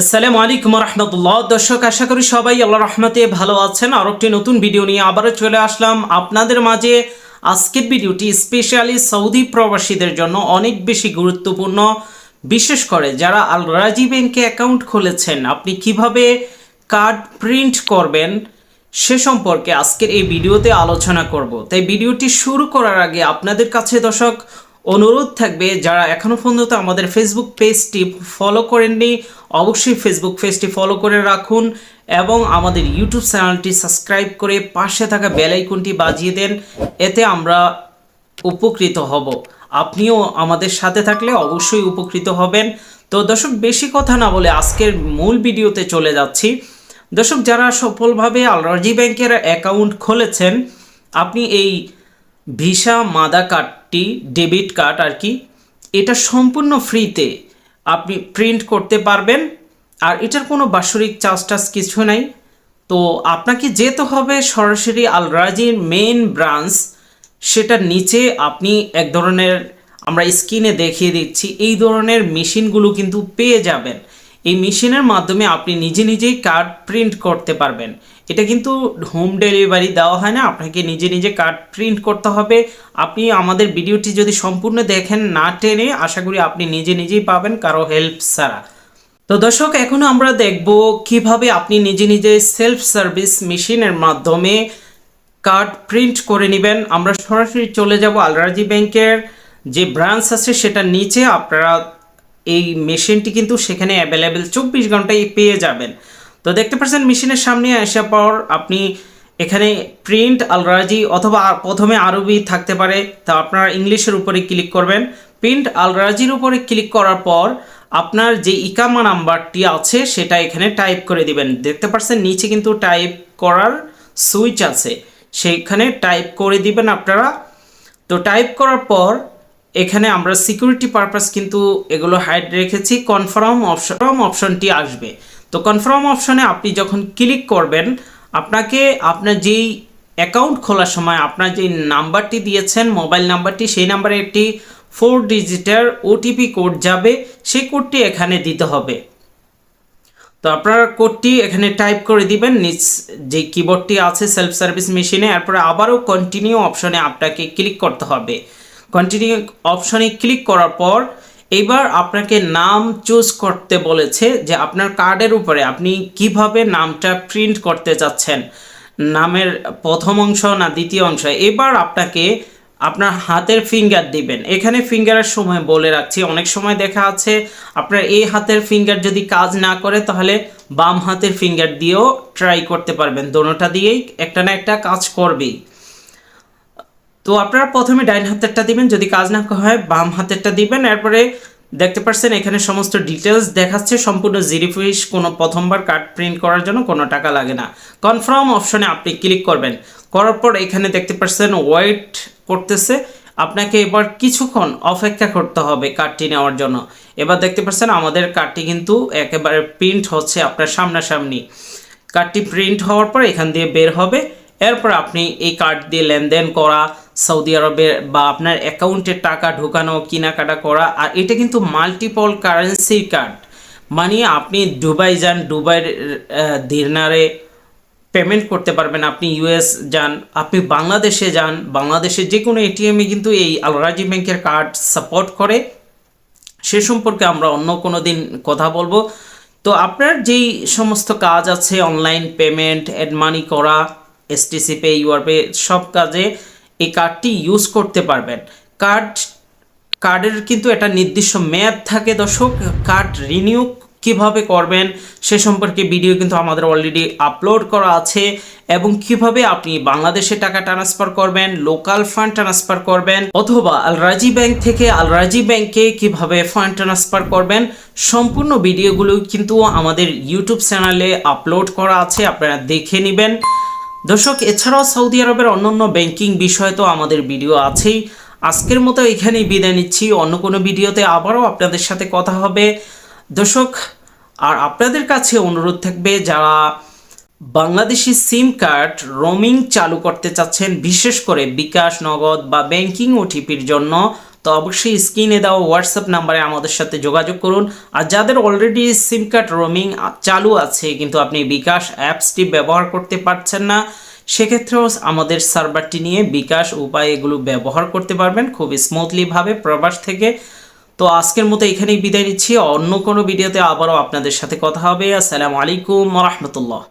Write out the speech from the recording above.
আসসালামু আলাইকুম রহমতুল্লাহ দর্শক, আশা করি সবাই আল্লাহ রহমতে ভালো আছেন। আর একটি নতুন ভিডিও নিয়ে আবারও চলে আসলাম। আপনাদের মাঝে আজকের ভিডিওটি স্পেশালি সৌদি প্রবাসীদের জন্য অনেক বেশি গুরুত্বপূর্ণ। বিশেষ করে যারা আল রাজি ব্যাংকে অ্যাকাউন্ট খুলেছেন, আপনি কীভাবে কার্ড প্রিন্ট করবেন সে সম্পর্কে আজকের এই ভিডিওতে আলোচনা করব। তাই ভিডিওটি শুরু করার আগে আপনাদের কাছে দর্শক অনুরোধ থাকবে যারা এখনও পর্যন্ত আমাদের ফেসবুক পেজটি ফলো করেননি, অবশ্যই ফেসবুক পেজটি ফলো করে রাখুন এবং আমাদের ইউটিউব চ্যানেলটি সাবস্ক্রাইব করে পাশে থাকা বেল আইকনটি বাজিয়ে দেন, এতে আমরা উপকৃত হব। আপনিও আমাদের সাথে থাকলে অবশ্যই উপকৃত হবেন। তো দর্শক, বেশি কথা না বলে আজকের মূল ভিডিওতে চলে যাচ্ছি। দর্শক, যারা সফলভাবে আলরাজি ব্যাংকের অ্যাকাউন্ট খুলেছেন, আপনি এই ভিসা, মাদা কার্ডটি, ডেবিট কার্ড আর কি, এটা সম্পূর্ণ ফ্রিতে আপনি প্রিন্ট করতে পারবেন। আর এটার কোনো বাৎসরিক চার্জ টার্জ কিছু নাই। তো আপনাকে যেতে হবে সরাসরি আল রাজির মেন ব্রাঞ্চ। সেটার নিচে আপনি এক ধরনের আমরা স্ক্রিনে দেখিয়ে দিচ্ছি, এই ধরনের মেশিনগুলো কিন্তু পেয়ে যাবেন। এই মেশিনের মাধ্যমে আপনি নিজে নিজেই কার্ড প্রিন্ট করতে পারবেন। এটা কিন্তু হোম ডেলিভারি দেওয়া হয় না, আপনাকে নিজে নিজে কার্ড প্রিন্ট করতে হবে। আপনি আমাদের ভিডিওটি যদি সম্পূর্ণ দেখেন না টেনে, আশা করি আপনি নিজে নিজেই পাবেন কারও হেল্প ছাড়া। তো দর্শক, এখন আমরা দেখব কীভাবে আপনি নিজে নিজে সেলফ সার্ভিস মেশিনের মাধ্যমে কার্ড প্রিন্ট করে নেবেন। আমরা সরাসরি চলে যাব আলরাজি ব্যাংকের যে ব্রাঞ্চ আছে, সেটার নিচে আপনারা এই মেশিনটি কিন্তু সেখানে অ্যাভেলেবেল চব্বিশ ঘন্টায় পেয়ে যাবেন। তো দেখতে পাচ্ছেন, মেশিনের সামনে আসার পর আপনি এখানে প্রিন্ট আলরাজি অথবা প্রথমে আরবি থাকতে পারে, তা আপনারা ইংলিশের উপরে ক্লিক করবেন। প্রিন্ট আলরাজির উপরে ক্লিক করার পর আপনার যে ইকামা নাম্বারটি আছে, সেটা এখানে টাইপ করে দিবেন। দেখতে পাচ্ছেন, নিচে কিন্তু টাইপ করার সুইচ আছে, সেইখানে টাইপ করে দিবেন আপনারা। তো টাইপ করার পর এখানে আমরা সিকিউরিটি পারপাস কিন্তু এগুলো হাইড রেখেছি। কনফার্ম অপশন অপশনটি আসবে। তো কনফার্ম অপশনে আপনি যখন ক্লিক করবেন, আপনাকে আপনার যেই অ্যাকাউন্ট খোলার সময় আপনার যে নাম্বারটি দিয়েছেন মোবাইল নাম্বারটি, সেই নাম্বারে একটি ফোর ডিজিটের ওটিপি কোড যাবে, সেই কোডটি এখানে দিতে হবে। তো আপনারা কোডটি এখানে টাইপ করে দিবেন, নিচ যে কিবোর্ডটি আছে সেলফ সার্ভিস মেশিনে এরপরে আবারও কন্টিনিউ অপশনে আপনাকে ক্লিক করতে হবে। কন্টিনিউ অপশনে ক্লিক করার পর, এবার আপনাকে নাম চুজ করতে বলেছে যে আপনার কার্ডের উপরে আপনি কীভাবে নামটা প্রিন্ট করতে চাচ্ছেন। নামের প্রথম অংশ না দ্বিতীয় অংশ, এবার আপনাকে আপনার হাতের ফিঙ্গার দিবেন। এখানে ফিঙ্গারের সময় বলে রাখছি, অনেক সময় দেখা আছে, আপনার এই হাতের ফিঙ্গার যদি কাজ না করে, তাহলে বাম হাতের ফিঙ্গার দিয়েও ট্রাই করতে পারবেন। দোনোটা দিয়েই একটা না একটা কাজ করবেই। তো আপনারা প্রথমে ডাইন হাতেরটা দিবেন, যদি কাজ না হয় বাম হাতেরটা দিবেন, এরপরে দেখতে পাচ্ছেন এখানে সমস্ত ডিটেলস দেখাচ্ছে, সম্পূর্ণ জিরো ফিস কোনো প্রথমবার কার্ড প্রিন্ট করার জন্য কোনো টাকা লাগে না। কনফার্ম অপশনে আপনি ক্লিক করবেন, করার পর এখানে দেখতে পাচ্ছেন ওয়েট করতেছে আপনাকে এবার কিছুক্ষণ অপেক্ষা করতে হবে কার্ডটি নেওয়ার জন্য। এবার দেখতে পাচ্ছেন আমাদের কার্ডটি কিন্তু একেবারে প্রিন্ট হচ্ছে আপনার সামনাসামনি। কার্ডটি প্রিন্ট হওয়ার পর এখান দিয়ে বের হবে, এরপর আপনি এই কার্ড দিয়ে লেনদেন করা সৌদি আরবে বা আপনার অ্যাকাউন্টে টাকা ঢোকানো, কেনাকাটা করা, আর এটা কিন্তু মাল্টিপল কারেন্সি কার্ড মানে আপনি দুবাই যান, দুবাইয়ের দিরনারে পেমেন্ট করতে পারবেন। আপনি ইউএস যান, আপনি বাংলাদেশে যান বাংলাদেশে যে কোনো এটিএমে কিন্তু এই আলরাজি ব্যাংকের কার্ড সাপোর্ট করে। সে সম্পর্কে আমরা অন্য কোনো দিন কথা বলব। তো আপনার যেই সমস্ত কাজ আছে অনলাইন পেমেন্ট অ্যাড মানি করা এসটিসি পে ইউআর পে সব কাজে এই কার্ডটি ইউজ করতে পারবেন। কার্ড কার্ডের কিন্তু একটা নির্দিষ্ট মেয়াদ থাকে দর্শক। কার্ড রিনিউ কীভাবে করবেন সে সম্পর্কে ভিডিও কিন্তু আমাদের অলরেডি আপলোড করা আছে এবং কীভাবে আপনি বাংলাদেশে টাকা ট্রান্সফার করবেন লোকাল ফান্ড ট্রান্সফার করবেন, অথবা আলরাজি ব্যাংক থেকে আলরাজি ব্যাংকে কীভাবে ফান্ড ট্রান্সফার করবেন, সম্পূর্ণ ভিডিওগুলো কিন্তু আমাদের ইউটিউব চ্যানেলে আপলোড করা আছে, আপনারা দেখে নেবেন। দর্শক, এছাড়াও সৌদি আরবের অন্যান্য ব্যাংকিং বিষয় তো আমাদের ভিডিও আছেই। আজকের মতো এখানেই বিদায় নিচ্ছি। অন্য কোনো ভিডিওতে আবারও আপনাদের সাথে কথা হবে। দর্শক, আর আপনাদের কাছে অনুরোধ থাকবে, যারা বাংলাদেশি সিম কার্ড রোমিং চালু করতে চাচ্ছেন, বিশেষ করে বিকাশ, নগদ বা ব্যাংকিং ওটিপির জন্য তো অবশ্যই স্ক্রিনে দেওয়া হোয়াটসঅ্যাপ নাম্বারে আমাদের সাথে যোগাযোগ করুন। আর যাদের অলরেডি সিম কার্ড রোমিং চালু আছে, কিন্তু আপনি বিকাশ অ্যাপসটি ব্যবহার করতে পারছেন না, সেক্ষেত্রেও আমাদের সার্ভারটি নিয়ে বিকাশ উপায় এগুলো ব্যবহার করতে পারবেন খুব স্মুথলিভাবে প্রবাস থেকে। তো আজকের মতো এখানেই বিদায় নিচ্ছি। অন্য কোনো ভিডিওতে আবারও আপনাদের সাথে কথা হবে। আসসালামু আলাইকুম রহমতুল্লাহ।